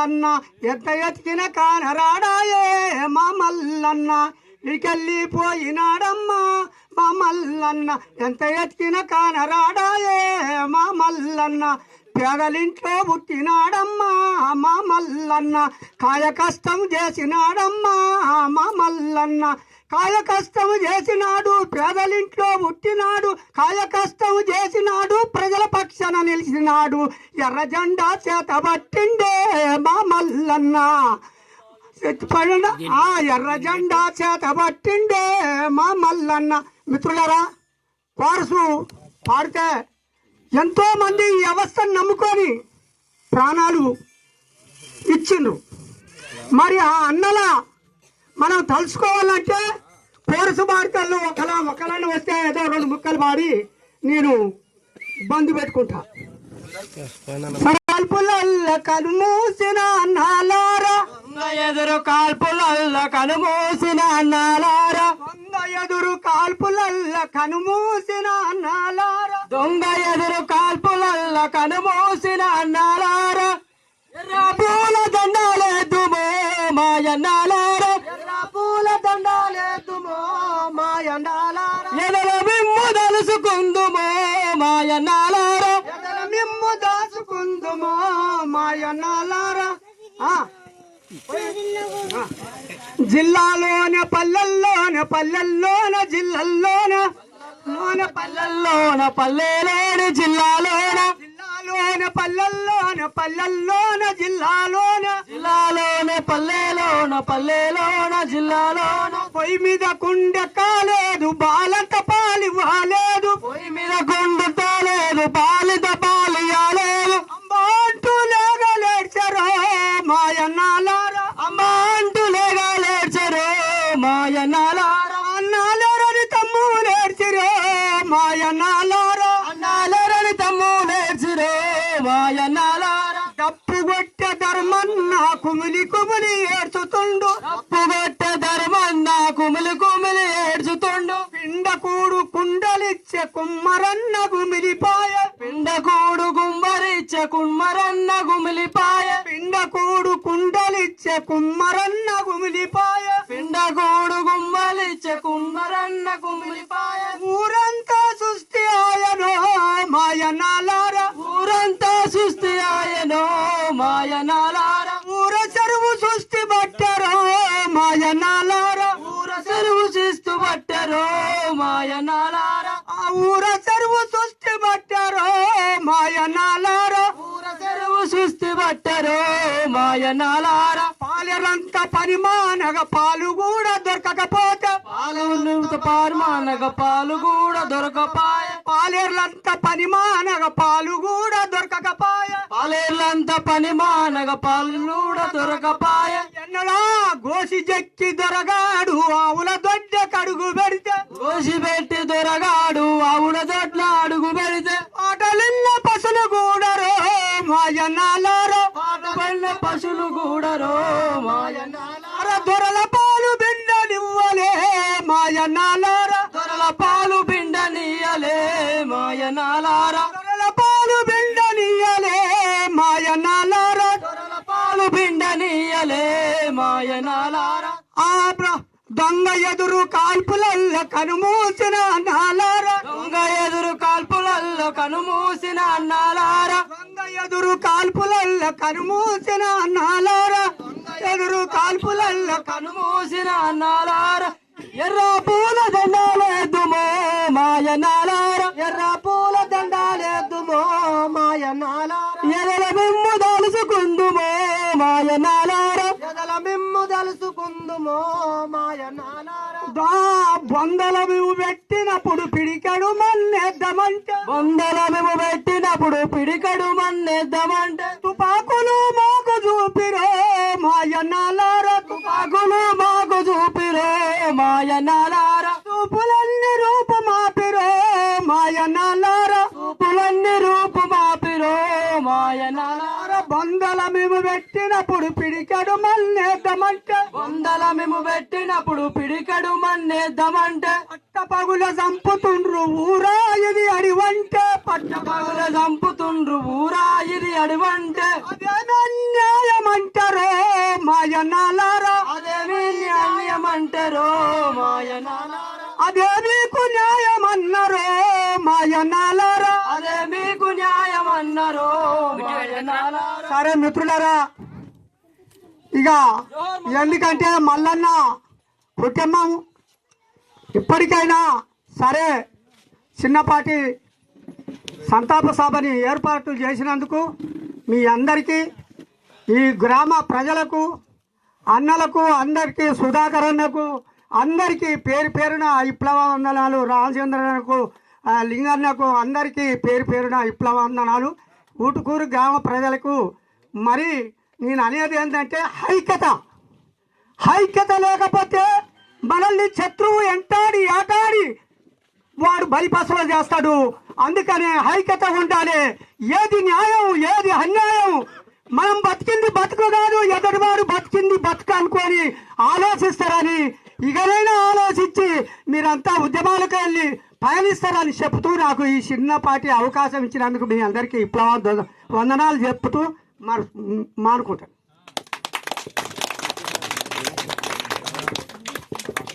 మల్లన్న ఎంత ఎతికిన కానరాడాయే మా మల్లన్న. ఇకెళ్ళిపోయినాడమ్మా మా మల్లన్న ఎంత ఎతికిన కానరాడాయే మా మల్లన్న. పేదలింట్లో పుట్టినాడమ్మా మా మల్లన్న కాయ కష్టం చేసినాడమ్మా మా మల్లన్న. కాయ కష్టం చేసినాడు పేదలింట్లో పుట్టినాడు కాయ కష్టం చేసినాడు ప్రజల పక్షాన నిలిచినాడు. ఎర్ర జెండా చేత పట్టిండే మా మల్లన్న. ఆ ఎర్ర జెండా చేత పట్టిండే మా మల్లన్న. మిత్రులరా కోరసు పాడితే ఎంతో మంది ఈ వ్యవస్థను నమ్ముకొని ప్రాణాలు ఇచ్చిండ్రు. మరి ఆ అన్నల మనం తలుసుకోవాలంటే పోరసు బారికల్లో ఒకలా ఒకలాన్ని వస్తే ఏదో రెండు ముక్కలు పాడి నేను ఇబ్బంది పెట్టుకుంటా. కాల్పులల్ల కనుమూసిన అన్నాలారా. ఎదురు కాల్పులల్ల కనుమూసిన అన్నాలారా. దొంగ ఎదురు కాల్పులల్ల కనుమూసిన అన్నాలారా. దొంగ ఎదురు కాల్పులల్ల కనుమూసిన అన్నాలారా. ఎర్ర పూల దండాలేద్దుమో ఎదల మిమ్ము దలుసుకుందుమో మాయన్నాలారా ఎదల మిమ్ము దాచుకుందుమో ఆ. జిల్లాలోన పల్లెల్లోన పల్లెల్లోన జిల్లల్లోన. లోన పల్లెల్లోన పల్లెలోన జిల్లాలోన. జిల్లాలోన పల్లెల్లోన పల్లెల్లోన జిల్లాలోన. జిల్లాలోన పల్లెలోన పల్లెలోన జిల్లాలోన పొయ్యి మీద కుండ కాలేదు బాలంత పాలు కుమ్మరన్న గుమిలిపాయ పిండకూడు గుమ్మరిచ్చే కుమ్మరన్న గుమిలిపాయ పిండకూడు కుండలిచ్చ కుమ్మరన్న గుమిలిపాయ పిండకూడు గుమ్మలిచ్చ కుమ్మరన్న గుమిలిపాయ. ఊరంతా సుస్థి ఆయనో మాయనాలార ఊరంతా సుస్థి ఆయనో మాయనాలార ఊర చెరువు సుస్థి బట్టరో మాయనాల సుస్థి బట్టరో మాయనాలార. పాలెరంత పరిమానగ పాలు కూడా దొరకకపోతే. పాలు పరిమానగ పాలు కూడా దొరకపాయ. పాలేర్లంత పరిమానగ పాలు కూడా దొరకకపాయ. పాలేర్లంత పనిమానగ పాలు కూడా దొరకపాయ. ఎన్నడా గోసి జక్కి దొరగాడు ఆవుల దొడ్డ కడుగు పెడితే. గోసి పెట్టి దొరగాడు మాయనాలార. ఆ ప్ర- దొంగ ఎదురు కాల్పులల్ల కనుమూసిన నాలార దొంగ ఎదురు కాల్పులల్ల కనుమూసిన నాలార దొంగ ఎదురు కాల్పులల్ల కనుమూసిన నాలార ఎదురు కాల్పులల్ల కనుమూసిన నాలార ఎర్ర పూల దండాలేద్దుమో మాయ నాలార ఎర్ర పూల దండాలేద్దుమో మాయ నాలార ఎదల మిమ్ము దాలుసుకుందుమో మాయ బొందల మేము పెట్టినప్పుడు పిడికడు మన్నేద్దామంటే. బొందల మేము పెట్టినప్పుడు పిడికడు మన్నేద్దామంటే. తుపాకులు మాకు చూపిరో మాయన్నాలార తుపాకులు మాకు చూపిరో మాయన్నాలార పెట్టినప్పుడు పిడికడు మన్నేద్దామంటే. బొందల మేము పెట్టినప్పుడు పిడికడు మన్నేద్దామంటే. అట్ట పట్టపగుల చంపుతుండ్రు ఊరా ఇది అడివంటే. పట్టపగుల చంపుతుండ్రు ఊరా ఇది అడివంటే. అదేమి అన్యాయమంటారో మాయనాలారా. అదేమి న్యాయమంటారో మాయనాలారా. అదే మీకు న్యాయమన్నారో మాయనాలారా. సరే మిత్రులారా ఇక ఎందుకంటే మల్లన్న కుటుంబం ఇప్పటికైనా సరే చిన్నపాటి సంతాప సభని ఏర్పాటు చేసినందుకు మీ అందరికీ ఈ గ్రామ ప్రజలకు అన్నలకు అందరికీ సుధాకర్ అన్నకు అందరికీ పేరు పేరున విప్లవ వందనాలు రామచంద్రన్నకు లింగన్నకు అందరికీ పేరు పేరున విప్లవ వందనాలు ఊటుకూరు గ్రామ ప్రజలకు మరి నేను అనేది ఏంటంటే ఐక్యత. ఐక్యత లేకపోతే మనల్ని శత్రువు ఎంటాడి ఆటాడి వాడు బలిపసలు చేస్తాడు. అందుకనే ఐక్యత ఉండాలి. ఏది న్యాయం ఏది అన్యాయం? మనం బతికింది బతుకు కాదు ఎదుటివాడు బతికింది బతుకు అనుకొని ఆలోచిస్తారని ఇకనైనా ఆలోచించి మీరంతా ఉద్యమాలకు వెళ్ళి పయనిస్తారని చెప్తూ నాకు ఈ చిన్నపాటి అవకాశం ఇచ్చినందుకు మీ అందరికీ విప్లవ వందనాలు చెప్తూ మాను మానుకుంటాను